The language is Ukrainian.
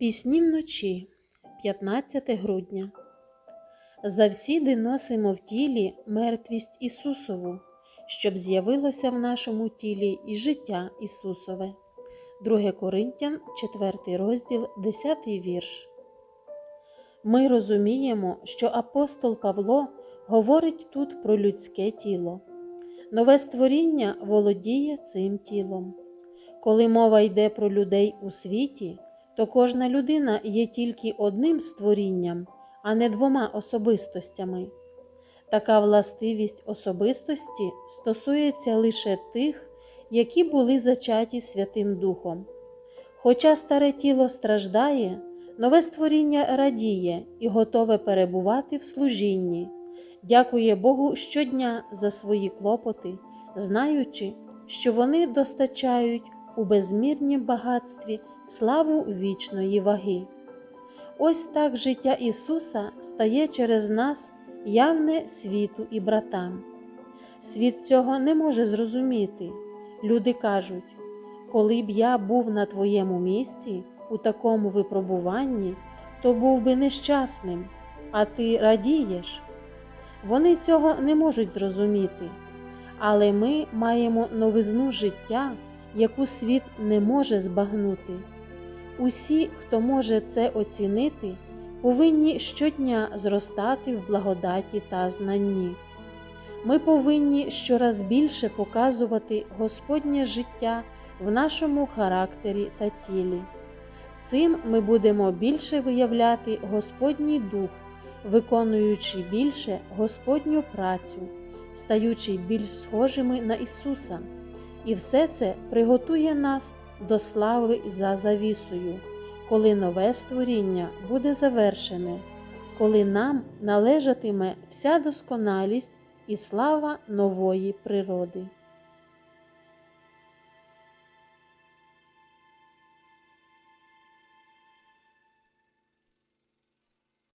Пісні вночі, 15 грудня. Завсіди носимо в тілі мертвість Ісусову, щоб з'явилося в нашому тілі і життя Ісусове. 2 Коринтян, 4 розділ, 10 вірш. Ми розуміємо, що апостол Павло говорить тут про людське тіло. Нове створіння володіє цим тілом. Коли мова йде про людей у світі, то кожна людина є тільки одним створінням, а не двома особистостями. Така властивість особистості стосується лише тих, які були зачаті Святим Духом. Хоча старе тіло страждає, нове створіння радіє і готове перебувати в служінні, дякує Богу щодня за свої клопоти, знаючи, що вони достачають у безмірнім багатстві славу вічної ваги. Ось так життя Ісуса стає через нас явне світу і братам. Світ цього не може зрозуміти. Люди кажуть, коли б я був на твоєму місці у такому випробуванні, то був би нещасним, а ти радієш. Вони цього не можуть зрозуміти, але ми маємо новизну життя, яку світ не може збагнути. Усі, хто може це оцінити, повинні щодня зростати в благодаті та знанні. Ми повинні щораз більше показувати Господнє життя в нашому характері та тілі. Цим ми будемо більше виявляти Господній Дух, виконуючи більше Господню працю, стаючи більш схожими на Ісуса. І все це приготує нас до слави за завісою, коли нове створіння буде завершене, коли нам належатиме вся досконалість і слава нової природи.